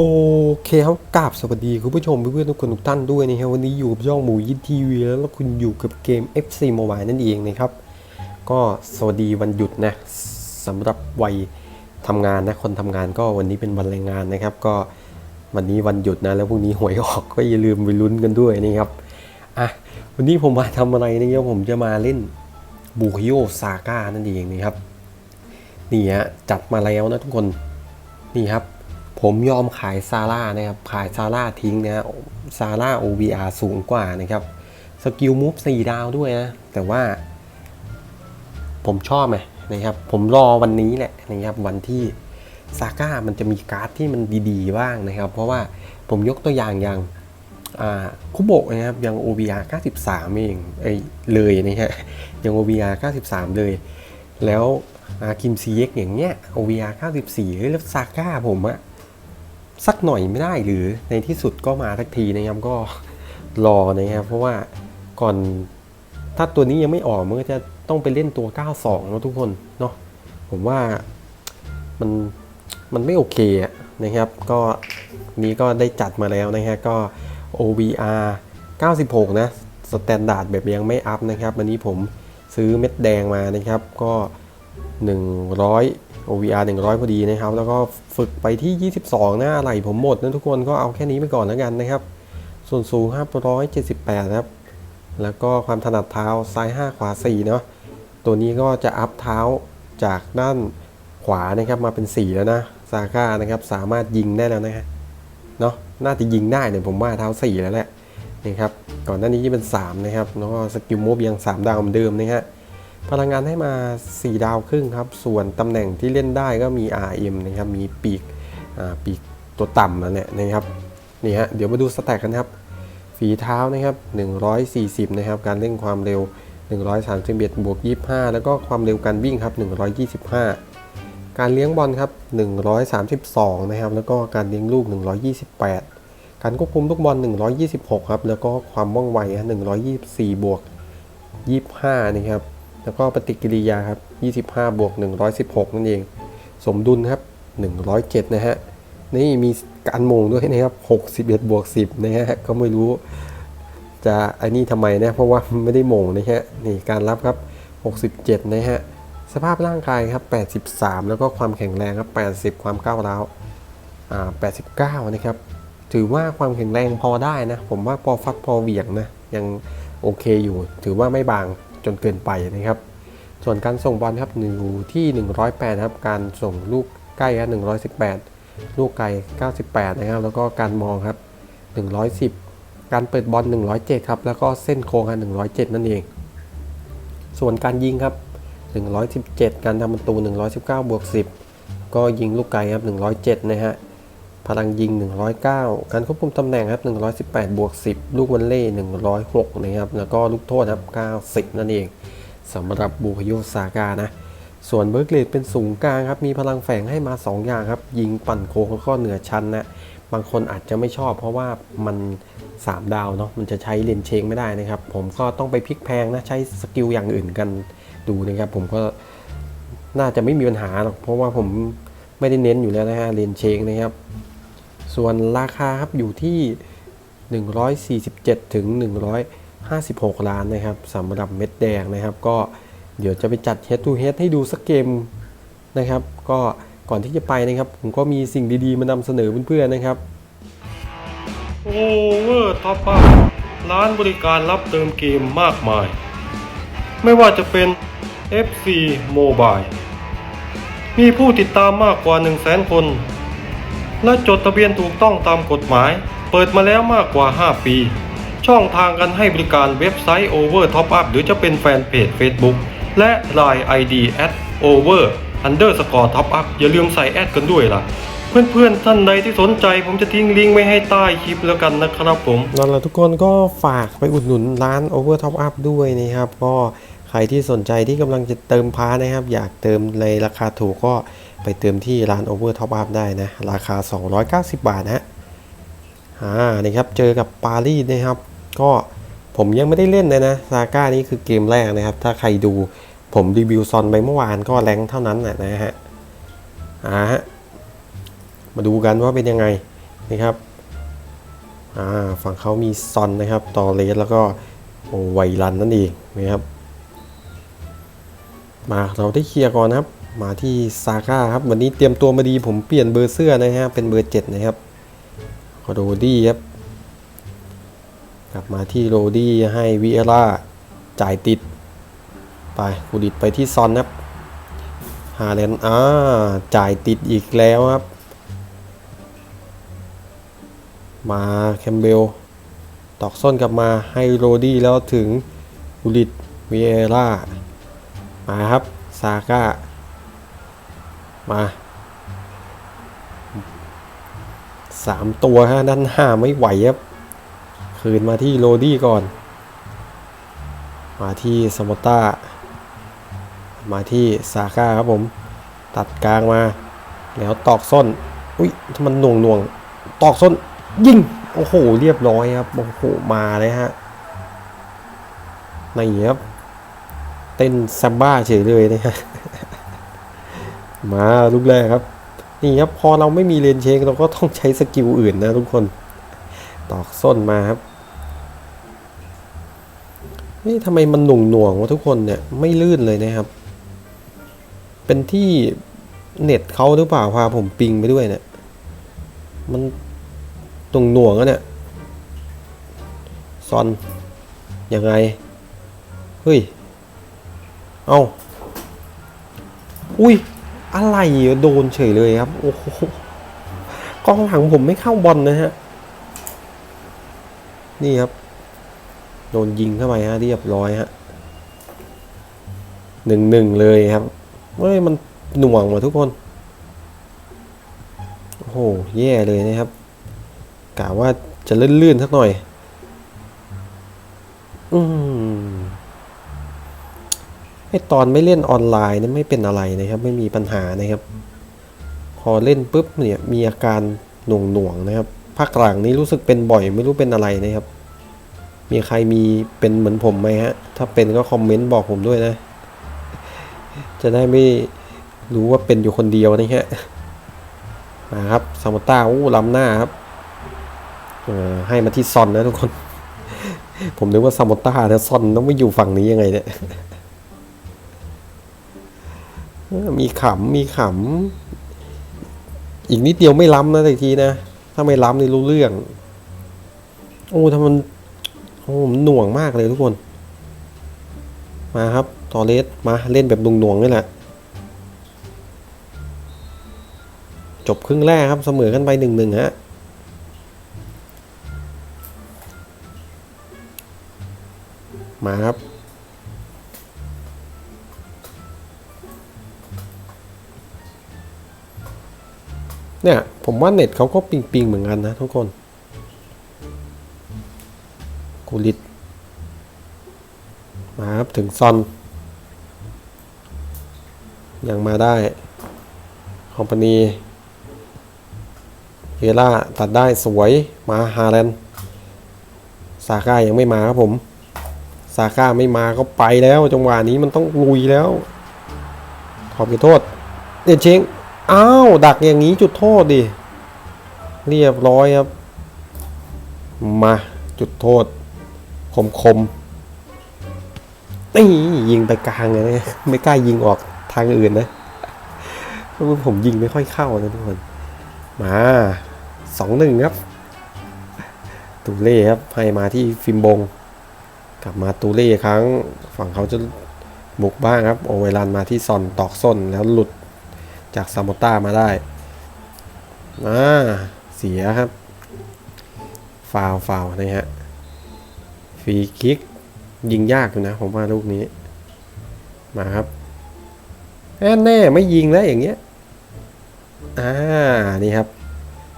โอเคครับกราบสวัสดีคุณผู้ชมเพื่อนๆทุกคนทุกท่านด้วยนะครับวันนี้อยู่กับช่องหมูยินทีวีแล้วคุณอยู่กับเกม FC Mobile นั่นเองนะครับ ก็สวัสดีวันหยุดนะสำหรับวัยทำงานนะคนทำงานก็วันนี้เป็นวันแรงงานนะครับ ก็วันนี้วันหยุดนะแล้วพรุ่งนี้หวยออกก็อย่าลืมไปลุ้นกันด้วยนะครับอะวันนี้ผมมาทำอะไรนะครับผมจะมาเล่นบูคิโอซาก้านั่นเองนะครับนี่ฮะจัดมาแล้วนะทุกคนนี่ครับ ผมยอมขายซาร่านะครับ ขายซาร่าทิ้งนะซาร่า OVR สูงกว่านะครับ สกิลมูฟ4ดาวด้วยนะ แต่ว่า ผมชอบไงนะครับ ผมรอวันนี้แหละนะครับ วันที่ซาก้ามันจะมีการ์ดที่มันดีๆ บ้างนะครับ เพราะว่าผมยกตัวอย่างอย่างคุโบะนะครับยัง OVR 93 เองเอ้ยเลยนะฮะยัง OVR 93 เลย แล้วคิมซีเอ็กอย่างเงี้ย OVR 94เฮ้ยแล้วซาก้าผมอะ สักหน่อยไม่ได้หรือในที่สุดก็มาทักทีนะครับก็รอนะครับเพราะว่าก่อนถ้าตัวนี้ยังไม่ออกมันก็จะต้องไปเล่นตัว 92 แล้วทุกคนเนาะผมว่ามันมันไม่โอเคนะครับ ก็นี้ก็ได้จัดมาแล้วนะฮะก็ OVR 96 นะสแตนดาร์ดแบบยังไม่อัพนะครับ วันนี้ผมซื้อเม็ดแดงมานะครับก็ 100 OVR 100 พอดีนะครับ แล้วก็ฝึกไปที่ 22 หน้าไหลผมหมดนะทุกคนก็เอาแค่นี้ไปก่อนแล้วกันนะครับ ส่วนสูง 578ครับ แล้วก็ความถนัดเท้าซ้าย 5 ขวา 4 เนาะ ตัวนี้ก็จะอัพเท้าจากด้านขวานะครับมาเป็น 4 แล้วนะซาก้านะครับสามารถยิงได้แล้วนะฮะเนาะน่าจะยิงได้เนี่ยผมว่าเท้า 4 แล้วแหละนะครับก่อนหน้านี้จะเป็น 3 นะครับแล้วก็สกิลมูฟยัง 3 ดาวเหมือนเดิมนะฮะ พลังงานให้มา 4 ดาวครึ่งครับ ส่วนตำแหน่งที่เล่นได้ก็มี RM นะครับ มีปีกปีกตัวต่ำนั่นแหละนะครับ นี่ฮะ เดี๋ยวมาดูสแต็กกันครับ ฝีเท้านะครับ 140 นะครับ การเร่งความเร็ว 131 บวก 25 แล้วก็ความเร็วการวิ่งครับ 125 การเลี้ยงบอลครับ 132 นะครับ แล้วก็การเลี้ยงลูก 128 การควบคุมลูกบอล 126 ครับ แล้วก็ความว่องไว 124 บวก 25 นะครับ แล้วก็ปฏิกิริยาครับ 25 บวก 116 นั่นเอง สมดุลครับ 107 นะฮะ นี่มีการมงด้วยนะครับ 61 บวก 10 นะฮะ ก็ไม่รู้จะไอ้นี่ทำไมนะ เพราะว่าไม่ได้มงนะฮะ นี่การรับครับ 67 นะฮะ สภาพร่างกายครับ 83 แล้วก็ความแข็งแรงครับ 80 ความก้าวร้าวอ่า89 นะครับ ถือว่าความแข็งแรงพอได้นะ ผมว่าพอฟัดพอเหวี่ยงนะ ยังโอเคอยู่ ถือว่าไม่บาง จนเกินไปนะครับ ส่วนการส่งบอลครับอยู่ที่ 108ครับ การส่งลูกใกล้ครับ118 ลูกไกล 98 นะครับ แล้วก็การมองครับ 110 การเปิดบอล 107 ครับ แล้วก็เส้นโค้งครับ107 นั่นเอง ส่วนการยิงครับ 117 การทำประตู 119 บวก 10 ก็ยิงลูกไกลครับ 107 นะฮะ พลังยิง 109 การควบคุมตำแหน่งครับ 118 บวก 10 ลูกวันเล่106 นะครับ แล้วก็ลูกโทษครับ 90 นั่นเองสำหรับบูคโยซากานะ ส่วนเบิร์กเลดเป็นสูงกลางครับ มีพลังแฝงให้มา 2 อย่างครับ ยิงปั่นโค้งแล้วก็เหนือชั้นนะ บางคนอาจจะไม่ชอบเพราะว่ามัน 3 ดาวเนาะ มันจะใช้เลนเชงไม่ได้นะครับ ผมก็ต้องไปพลิกแพงนะ ใช้สกิลอย่างอื่นกันดูนะครับ ผมก็น่าจะไม่มีปัญหาหรอก เพราะว่าผมไม่ได้เน้นอยู่แล้วนะฮะเลนเชงนะครับ ส่วนราคาครับอยู่ที่ 147 ถึง 156 ล้านนะครับสำหรับเม็ดแดงนะครับ ก็เดี๋ยวจะไปจัด head to head ให้ดูสักเกมนะครับ ก็ก่อนที่จะไปนะครับ ผมก็มีสิ่งดีๆ มานำเสนอเพื่อนๆนะครับ โอเวอร์ท็อปอัพร้านบริการรับเติมเกมมากมาย ไม่ว่าจะเป็น FC Mobile มีผู้ติดตามมากกว่า 1 0 0 0 0แสนคน และจดทะเบียนถูกต้องตามกฎหมาย เปิดมาแล้วมากกว่า 5 ปี ช่องทางการให้บริการเว็บไซต์ Over Top Up หรือจะเป็นแฟนเพจ Facebook และ Line ID at over underscore top up อย่าลืมใส่แอดกันด้วยล่ะ เพื่อนๆ ท่านใดที่สนใจผมจะทิ้งลิงก์ไว้ให้ใต้คลิปแล้วกันนะครับผม นั่นแหละทุกคนก็ฝากไปอุดหนุนร้าน Over Top Up ด้วยนะครับ ก็ใครที่สนใจที่กำลังจะเติมพานะครับ อยากเติมในราคาถูกก็ ไปเติมที่ร้าน Over Top Up ได้นะ ราคา 290 บาทนะฮะอ่านี่ครับ เจอกับปารีสนะครับ ก็ผมยังไม่ได้เล่นเลยนะซาก้านี้คือเกมแรกนะครับ ถ้าใครดูผมรีวิวซอนไปเมื่อวานก็แรงเท่านั้นแหละนะฮะอ่าฮะมาดูกันว่าเป็นยังไงนี่ครับอ่าฝั่งเขามีซอนนะครับตอเลสแล้วก็โอไวรันนั่นเองนะครับ มาเราได้เคลียร์ก่อนนะครับ มาที่ซาก้าครับวันนี้เตรียมตัวมาดีผมเปลี่ยนเบอร์เสื้อนะฮะเป็นเบอร์เจ็ดนะครับโรดี้ครับ กลับมาที่โรดี้ให้วิเอล่าจ่ายติด ไปกูดิดไปที่ซอนครับฮาเลนอ่าจ่ายติดอีกแล้วครับ มาแคมเบลตอกส้นกลับมาให้โรดี้แล้วถึงกูดิดวิเอล่ามาครับ ซาก้า มาสามตัวฮะด้านหน้าไม่ไหวครับ คืนมาที่โรดี้ก่อน มาที่สมอต้า มาที่ซาก้าครับผม ตัดกลางมา แล้วตอกส้น อุ้ยถ้ามันหน่วงหน่วงตอกส้น ยิง โอ้โห เรียบร้อยครับ โอ้โห มาเลยฮะนี่ครับ เต้นซัมบ้าเฉยเลยนะฮะ มาลูกแรกครับ นี่ครับพอเราไม่มีเลนเชงเราก็ต้องใช้สกิลอื่นนะทุกคน ตอกส้นมาครับ นี่ทำไมมันหน่วงหน่วงๆวะทุกคนเนี่ยไม่ลื่นเลยนะครับ เป็นที่เน็ตเขาหรือเปล่าพาผมปิงไปด้วยเนี่ยมันตรงหน่วงอะเนี่ยซอนยังไง เฮ้ย เอาอุ้ย อะไรโดนเฉยเลยครับ โอ้โหกองหลังผมไม่เข้าบอลนะฮะ นี่ครับ โดนยิงเข้าไปฮะเรียบร้อยฮะหนึ่งหนึ่งเลยครับเฮ้ยมันหน่วงหมดทุกคน โอ้โห แย่เลยนะครับกะว่าจะลื่นๆสักหน่อย อืม ไอตอนไม่เล่นออนไลน์นี่ไม่เป็นอะไรนะครับ ไม่มีปัญหานะครับ พอเล่นปุ๊บเนี่ยมีอาการหน่วงหน่วงๆนะครับภาคหลังนี้รู้สึกเป็นบ่อยไม่รู้เป็นอะไรนะครับ มีใครมีเป็นเหมือนผมไหมฮะ ถ้าเป็นก็คอมเมนต์บอกผมด้วยนะ จะได้ไม่รู้ว่าเป็นอยู่คนเดียวนะฮะมาครับซามต้าอู้ล้ำหน้าครับเออให้มาที่ซอนนะทุกคน ผมนึกว่าซามต้าแต่ซอนต้องไม่อยู่ฝั่งนี้ยังไงเนี่ย มีขำมีขำอีกนิดเดียวไม่ล้ำนะแต่ทีนะ ถ้าไม่ล้ำนี่รู้เรื่อง โอ้ถ้ามันโอ้มันหน่วงมากเลยทุกคน มาครับตอเลสมาเล่นแบบหน่วงๆนี่แหละ จบครึ่งแรกครับเสมอกันไปหนึ่งหนึ่งฮะมาครับ เนี่ย ผมว่าเน็ตเขาก็ปิงปิงๆเหมือนกันนะทุกคน กูลิดมาครับ ถึงซอน ยังมาได้ คอมพานีเฮล่าตัดได้สวยมาฮาแลนซาก้ายังไม่มาครับผม ซาก้าไม่มาก็ไปแล้ว จังหวะนี้มันต้องลุยแล้ว ขอไปโทษ เดนเชง อ้าว ดักอย่างนี้จุดโทษดิ เรียบร้อยครับ มาจุดโทษ คมคมๆนี่ยิงไปกลางเลยนะไม่กล้ายิงออกทางอื่นนะเพราะผมยิงไม่ค่อยเข้านะทุกคน มาสองหนึ่งครับ ตูเล่ครับให้มาที่ฟิมบง กลับมาตูเล่ครั้ง ฝั่งเขาจะบุกบ้างครับ โอเวลันมาที่ซอนตอกส้นแล้วหลุด จากซามอต้ามาได้อ่าเสียครับฟาวฟาวนะฮะฟรีคิก ยิงยากอยู่นะ ผมว่าลูกนี้ มาครับแน่แน่ไม่ยิงแล้วอย่างเงี้ยอ่านี่ครับ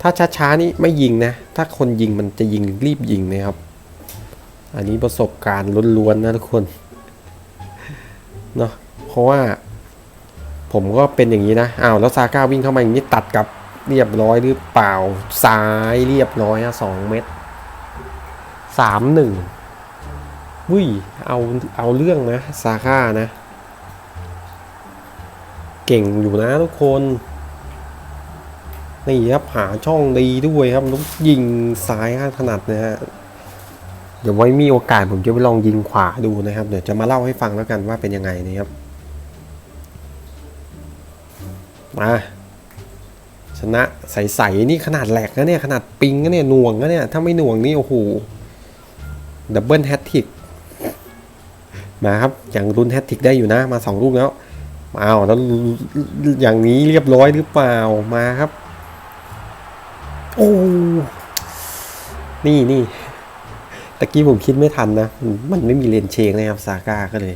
ถ้าช้าๆนี่ไม่ยิงนะ ถ้าคนยิงมันจะยิงรีบยิงนะครับ อันนี้ประสบการณ์ล้วนๆนะทุกคนเนาะเพราะว่า ผมก็เป็นอย่างนี้นะอ้าวแล้วซาก้าวิ่งเข้ามาอย่างนี้ตัดกับเรียบร้อยหรือเปล่าซ้ายเรียบร้อยอะสองเม็ดสามหนึ่งวุ้ยเอาเอาเรื่องนะซาก้านะ เก่งอยู่นะทุกคนนี่ครับหาช่องดีด้วยครับล้วยิงซ้ายข้างถนัดนะฮะเดี๋ยวไว้มีโอกาสผมจะไปลองยิงขวาดูนะครับ เดี๋ยวจะมาเล่าให้ฟังแล้วกันว่าเป็นยังไงนะครับ มาชนะใสๆนี่ขนาดแหลกนะเนี่ยขนาดปิงนะเนี่ยหน่วงนะเนี่ยถ้าไม่หน่วงนี่โอ้โหดับเบิลแฮตทิกมาครับอย่างรุนแฮตทิกได้อยู่นะมาสองลูกแล้วอ้าวแล้วอย่างนี้เรียบร้อยหรือเปล่ามาครับ โอ้นี่นี่ตะกี้ผมคิดไม่ทันนะ มันไม่มีเลนเชงนะครับซาก้าก็เลย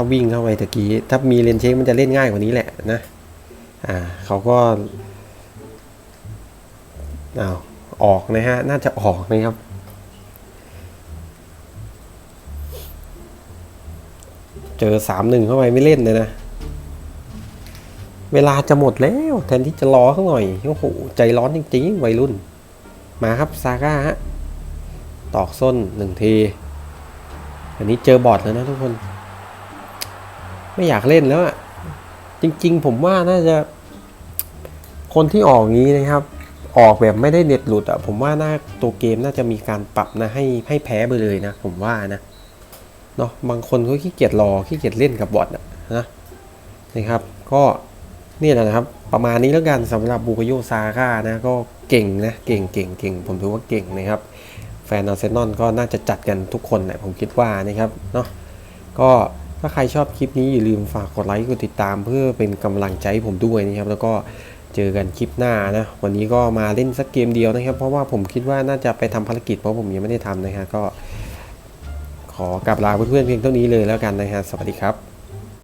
ถ้าวิ่งเข้าไปตะกี้ ถ้ามีเลนเชงมันจะเล่นง่ายกว่านี้แหละนะ อ่าเขาก็อ้าวออกนะฮะ น่าจะออกนะครับ เจอสามหนึ่งเข้าไปไม่เล่นเลยนะ เวลาจะหมดแล้ว แทนที่จะรอเขาหน่อย โอ้โห ใจร้อนจริงๆ วัยรุ่น มาครับ ซาก้าฮะ ตอกส้นหนึ่งที อันนี้เจอบอทแล้วนะทุกคน ไม่อยากเล่นแล้วอะจริง ๆ ผมว่าน่าจะ คนที่ออกงี้นะครับ ออกแบบไม่ได้เน็ตหลุดอะผมว่าน่าตัวเกมน่าจะมีการปรับนะให้ให้แพ้ไปเลยนะ ผมว่านะเนาะบางคนเขาขี้เกียจรอขี้เกียจเล่นกับบอทอะนะนะครับ ก็นี่แหละนะครับ ประมาณนี้แล้วกันสำหรับบูกโยซาก้านะก็เก่งนะเก่งเก่งเก่งผมถือว่าเก่งนะครับแฟนอาร์เซนอลก็น่าจะจัดกันทุกคนแหละผมคิดว่านะครับเนาะก็ ถ้าใครชอบคลิปนี้อย่าลืมฝากกดไลค์กดติดตาม เพื่อเป็นกำลังใจให้ผมด้วยนะครับ แล้วก็เจอกันคลิปหน้านะ วันนี้ก็มาเล่นสักเกมเดียวนะครับ เพราะว่าผมคิดว่าน่าจะไปทำภารกิจเพราะผมยังไม่ได้ทำนะฮะก็ ขอกลับลาเพื่อนๆเพียงเท่านี้เลยแล้วกันนะฮะสวัสดีครับ